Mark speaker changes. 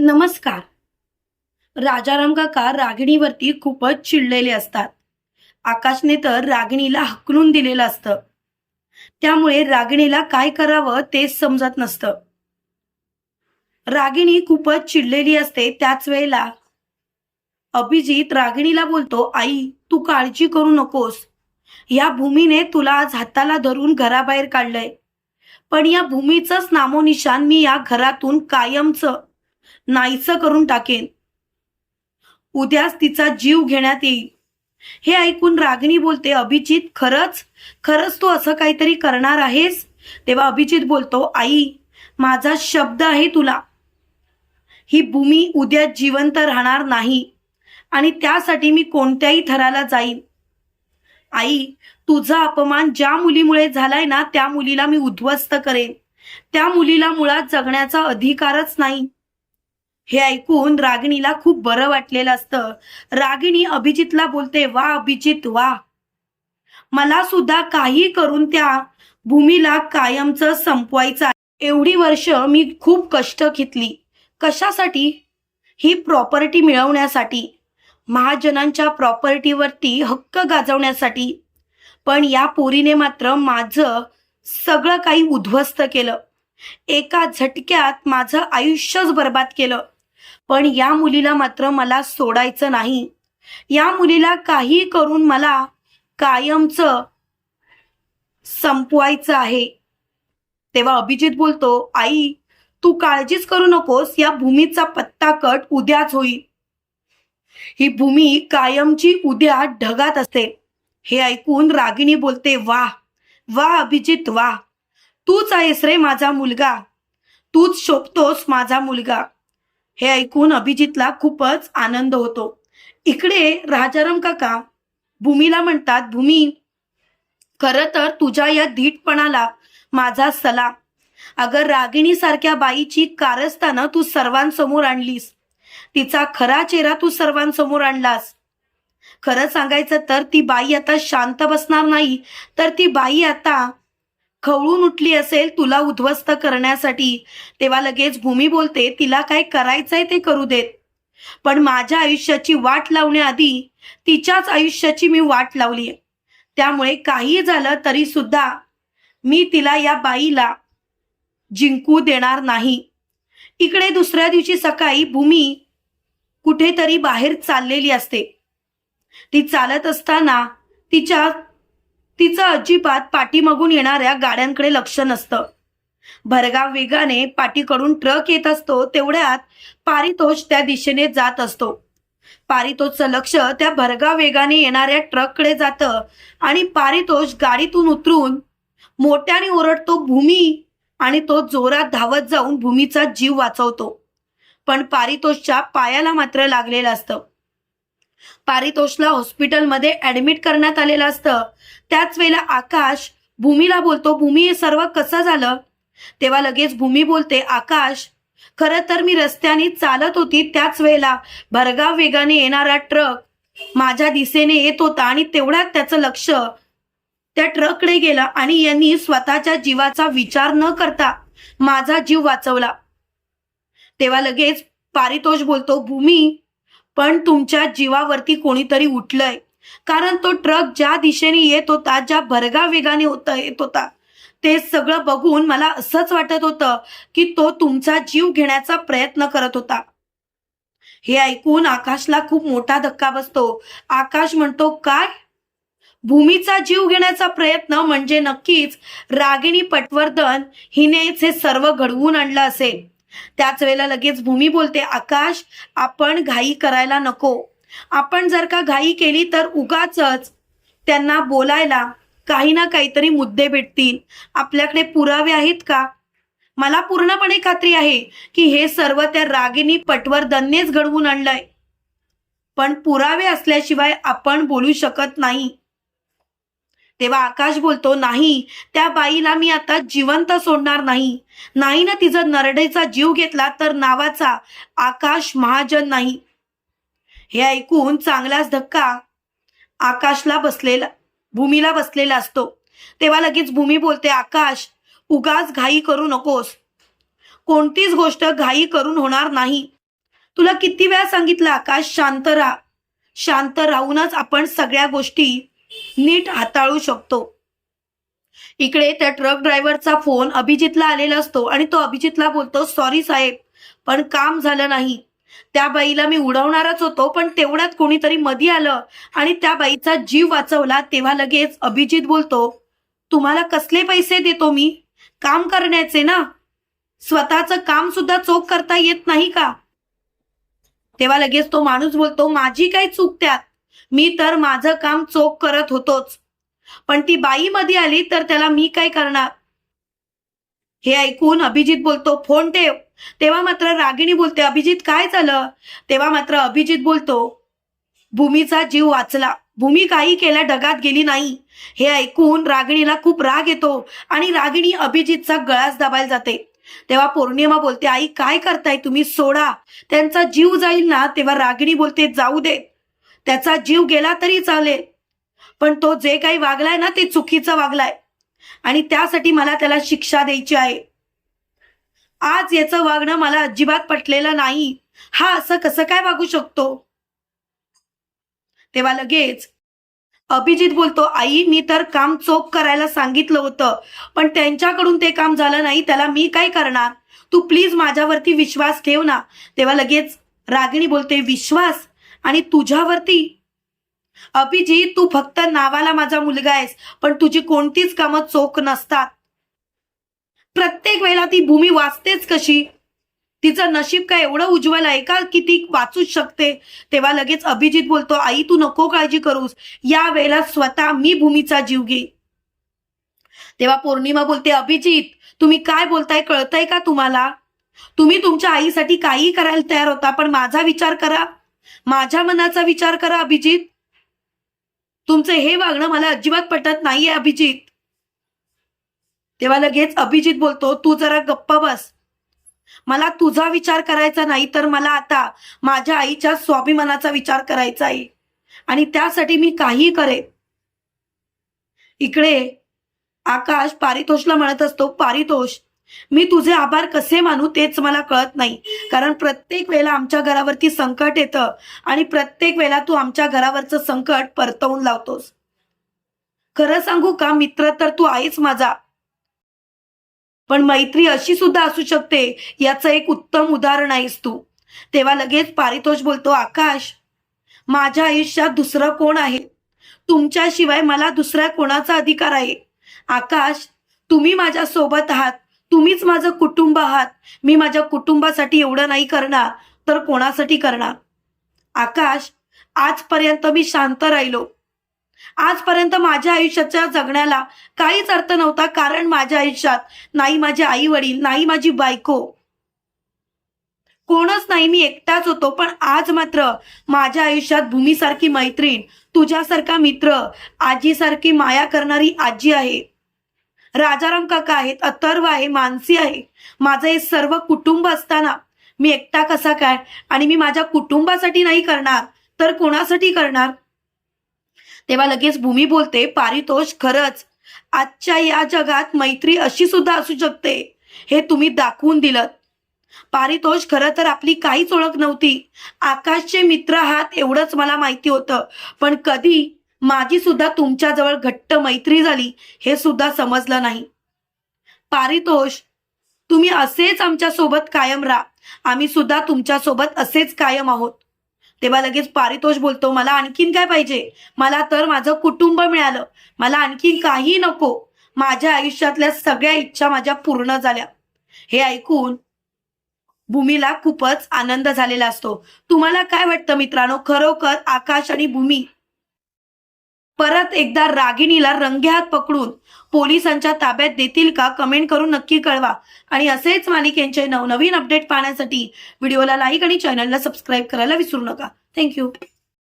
Speaker 1: नमस्कार. राजाराम काका रागिणीवरती खूपच चिडलेले असतात. आकाशने तर रागिणीला हकलून दिलेलं असतं. त्यामुळे रागिणीला काय करावं तेच समजत नसतं. रागिणी खूपच चिडलेली असते त्याच वेळेला. अभिजित रागिणीला बोलतो आई तू काळजी करू नकोस. या भूमीने तुला आज हाताला धरून घराबाहेर काढलंय. पण या भूमीचंच नामोनिशान मी या घरातून कायमचं नाहीसं करून टाकेन. उद्याच तिचा जीव घेण्यात येईल. हे ऐकून रागिणी बोलते अभिजित खरंच? खरंच तू असं काहीतरी करणार आहेस? तेव्हा अभिजित बोलतो आई माझा शब्द आहे तुला. ही भूमी उद्या जिवंत राहणार नाही आणि त्यासाठी मी कोणत्याही थराला जाईन. आई तुझा अपमान ज्या मुलीमुळे झालाय ना त्या मुलीला मी उद्ध्वस्त करेन. त्या मुलीला मुळात जगण्याचा अधिकारच नाही. हे ऐकून रागिणीला खूप बरं वाटलेलं असतं. रागिणी अभिजितला बोलते वा अभिजित वा. मला सुद्धा काही करून त्या भूमीला कायमचं संपवायचं एवढी वर्ष मी खूप कष्ट घेतली. कशासाठी? ही प्रॉपर्टी मिळवण्यासाठी. महाजनांच्या प्रॉपर्टीवरती हक्क गाजवण्यासाठी. पण या पोरीने मात्र माझं सगळं काही उद्ध्वस्त केलं. एका झटक्यात माझं आयुष्यच बर्बाद केलं. पण या मुलीला मात्र मला सोडायचं नाही. या मुलीला काही करून मला कायमचं संपवायचं आहे. तेव्हा अभिजित बोलतो आई तू काळजीच करू नकोस या भूमीचा पत्ता कट उद्याच होईल. ही भूमी कायमची उद्या ढगात असते. हे ऐकून रागिणी बोलते वा वा अभिजित वा. तूच आहेस रे माझा मुलगा. तूच शोभतोस माझा मुलगा. हे ऐकून अभिजितला खूपच आनंद होतो. इकडे राजाराम काका भूमीला म्हणतात भूमी खरं तर तुझ्या या धीटपणाला माझा सला. अगर रागिणी सारख्या बाईची कारस्थानं तू सर्वांसमोर आणलीस. तिचा खरा चेहरा तू सर्वांसमोर आणलास. खरं सांगायचं तर ती बाई आता शांत बसणार नाही. तर ती बाई आता खवळून उठली असेल तुला उद्ध्वस्त करण्यासाठी. तेव्हा लगेच भूमी बोलते तिला काय करायचंय ते करू देत. पण माझ्या आयुष्याची वाट लावण्याआधी तिच्याच आयुष्याची मी वाट लावली त्यामुळे काही झालं तरी सुद्धा मी तिला या बाईला जिंकू देणार नाही. इकडे दुसऱ्या दिवशी सकाळी भूमी कुठेतरी बाहेर चाललेली असते. ती चालत असताना तिच्या तिचं अजिबात पाठीमागून येणाऱ्या गाड्यांकडे लक्ष नसतं. भरगाव वेगाने पाठीकडून ट्रक येत असतो तेवढ्यात पारितोष त्या दिशेने जात असतो. पारितोषचं लक्ष त्या भरगाव वेगाने येणाऱ्या ट्रककडे जातं आणि पारितोष गाडीतून उतरून मोठ्याने ओरडतो भूमी! आणि तो जोरात धावत जाऊन भूमीचा जीव वाचवतो. पण पारितोषच्या पायाला मात्र लागलेलं असतं. पारितोषला हॉस्पिटलमध्ये ऍडमिट करण्यात आलेलं असतं. त्याच वेळेला आकाश भूमीला बोलतो भूमी हे सर्व कसं झालं? तेव्हा लगेच भूमी बोलते आकाश खरं तर मी रस्त्याने चालत होती त्याच वेळेला. भरगाव वेगाने येणारा ट्रक माझ्या दिशेने येत होता आणि तेवढ्यात त्याचं लक्ष त्या ट्रककडे गेलं आणि यांनी स्वतःच्या जीवाचा विचार न करता माझा जीव वाचवला. तेव्हा लगेच पारितोष बोलतो भूमी पण तुमच्या जीवावरती कोणीतरी उठलंय. कारण तो ट्रक ज्या दिशेने येत होता ज्या भरगा वेगाने होता येत होता ते सगळं बघून मला असंच वाटत होतं की तो तुमचा जीव घेण्याचा प्रयत्न करत होता. हे ऐकून आकाशला खूप मोठा धक्का बसतो. आकाश म्हणतो काय? भूमीचा जीव घेण्याचा प्रयत्न म्हणजे नक्कीच रागिणी पटवर्धन हिनेच हे सर्व घडवून आणलं असेल. त्याच वेळेला लगेच भूमी बोलते आकाश आपण घाई करायला नको. आपण जर का घाई केली तर उगाच त्यांना बोलायला काही ना काहीतरी मुद्दे भेटतील. आपल्याकडे पुरावे आहेत का? मला पूर्णपणे खात्री आहे की हे सर्व त्या रागिनी पटवर्धननेच घडवून आणलंय. पण पुरावे असल्याशिवाय आपण बोलू शकत नाही. तेव्हा आकाश बोलतो नाही त्या बाईला मी आता जिवंत सोडणार नाही. नाही ना तिचा नरडेचा जीव घेतला तर नावाचा आकाश महाजन नाही. हे ऐकून चांगलाच धक्का आकाशला बसलेला भूमीला बसलेला असतो. तेव्हा लगेच भूमी बोलते आकाश उगाच घाई करू नकोस. कोणतीच गोष्ट घाई करून होणार नाही. तुला किती वेळा सांगितलं आकाश शांत राहा. शांत राहूनच आपण सगळ्या गोष्टी नीट हाताळू शकतो. इकडे त्या ट्रक ड्रायव्हरचा फोन अभिजितला आलेला असतो आणि तो अभिजितला बोलतो सॉरी साहेब पण काम झालं नाही. त्या बाईला मी उडवणारच होतो पण तेवढ्यात कोणीतरी मधी आलं आणि त्या बाईचा जीव वाचवला तेव्हा लगेच अभिजित बोलतो तुम्हाला कसले पैसे देतो मी? काम करण्याचे ना? स्वतःचं काम सुद्धा चोख करता येत नाही का? तेव्हा लगेच तो माणूस बोलतो माझी काय चूक त्यात? मी तर माझं काम चोख करत होतोच. पण ती बाई मध्ये आली तर त्याला मी काय करणार? हे ऐकून अभिजित बोलतो फोन ठेव. तेव्हा मात्र रागिणी बोलते अभिजित काय झालं? तेव्हा मात्र अभिजित बोलतो भूमीचा जीव वाचला. भूमी काही केल्या ढगात गेली नाही. हे ऐकून रागिणीला खूप राग येतो आणि रागिणी अभिजितचा गळाच दाबायला जाते. तेव्हा पौर्णिमा बोलते आई काय करताय तुम्ही? सोडा. त्यांचा जीव जाईल ना? तेव्हा रागिणी बोलते जाऊ दे. त्याचा जीव गेला तरी चालेल. पण तो जे काही वागलाय ना ते चुकीचं वागलाय. आणि त्यासाठी मला त्याला शिक्षा द्यायची आहे. आज याचं वागणं मला अजिबात पटलेलं नाही. हा असं कसं काय वागू शकतो? तेव्हा लगेच अभिजित बोलतो आई मी तर काम चोख करायला सांगितलं होतं पण त्यांच्याकडून ते काम झालं नाही त्याला मी काय करणार? तू प्लीज माझ्यावरती विश्वास ठेव ना. तेव्हा लगेच रागिणी बोलते विश्वास? आणि तुझ्यावरती. अभिजी तू फक्त नावाला माझा मुलगा आहेस पण तुझी कोणतीच कामं चोख नसतात. प्रत्येक वेळेला ती भूमी वाचतेच कशी? तिचं नशीब काय एवढं उज्ज्वल आहे का की ती वाचूच शकते? तेव्हा लगेच अभिजित बोलतो आई तू नको काळजी करूस. या वेळेला स्वतः मी भूमीचा जीव घे तेव्हा पौर्णिमा बोलते अभिजित तुम्ही काय बोलताय? कळतंय का तुम्हाला? तुम्ही तुमच्या आईसाठी काही करायला तयार होता पण माझा विचार करा. माझ्या मनाचा विचार करा अभिजित. तुमचं हे वागणं मला अजिबात पटत नाहीये अभिजित. तेव्हा लगेच अभिजित बोलतो तू जरा गप्प बस. मला तुझा विचार करायचा नाही तर मला आता माझ्या आईच्या स्वाभिमानाचा विचार करायचा आहे. आणि त्यासाठी मी काही करेन. इकडे आकाश पारितोषला म्हणत असतो पारितोष मी तुझे आभार कसे मानू तेच मला कळत नाही. कारण प्रत्येक वेळेला आमच्या घरावरती संकट येतं आणि प्रत्येक वेळेला तू आमच्या घरावरचं संकट परतवून लावतोस. खरं सांगू का मित्र तर तू आहेस माझा. पण मैत्री अशी सुद्धा असू शकते याचं एक उत्तम उदाहरण आहेस तू. तेव्हा लगेच पारितोष बोलतो आकाश माझ्या आयुष्यात दुसरं कोण आहे? तुमच्याशिवाय मला दुसऱ्या कोणाचा अधिकार आहे? आकाश तुम्ही माझ्या सोबत आहात. तुम्हीच माझं कुटुंब आहात. मी माझ्या कुटुंबासाठी एवढं नाही करणार तर कोणासाठी करणार? आकाश आजपर्यंत मी शांत राहिलो. आजपर्यंत माझ्या आयुष्याच्या जगण्याला काहीच अर्थ नव्हता कारण माझ्या आयुष्यात नाही माझे आई वडील नाही माझी बायको. कोणच नाही मी एकटाच होतो पण आज मात्र माझ्या आयुष्यात भूमीसारखी मैत्रीण तुझ्यासारखा मित्र आजीसारखी माया करणारी आजी आहे. राजाराम काका आहेत अथर्व आहे मानसी आहे. माझं हे सर्व कुटुंब असताना मी एकटा कसा काय? आणि मी माझ्या कुटुंबासाठी नाही करणार तर कोणासाठी करणार? तेव्हा लगेच भूमी बोलते पारितोष खरंच. आजच्या या जगात मैत्री अशी सुद्धा असू शकते हे तुम्ही दाखवून दिलं पारितोष खरं तर आपली काहीच ओळख नव्हती. आकाशचे मित्र हात एवढंच मला माहिती होतं. पण कधी माझी सुद्धा तुमच्याजवळ घट्ट मैत्री झाली हे सुद्धा समजलं नाही. पारितोष तुम्ही असेच आमच्यासोबत कायम राहा. आम्ही सुद्धा तुमच्यासोबत असेच कायम आहोत. तेव्हा लगेच पारितोष बोलतो मला आणखीन काय पाहिजे? मला तर माझं कुटुंब मिळालं. मला आणखीन काही नको. माझ्या आयुष्यातल्या सगळ्या इच्छा माझ्या पूर्ण झाल्या. हे ऐकून भूमीला खूपच आनंद झालेला असतो. तुम्हाला काय वाटतं मित्रांनो? खरोखर आकाश आणि भूमी परत एकदा रागिणीला रंगेहात पकडून पोलिसांच्या ताब्यात देतील का कमेंट करून नक्की कळवा. आणि असेच मालिकेंचे नवनवीन अपडेट पाहण्यासाठी व्हिडिओला लाईक आणि चॅनलला सबस्क्राईब करायला विसरू नका. थँक्यू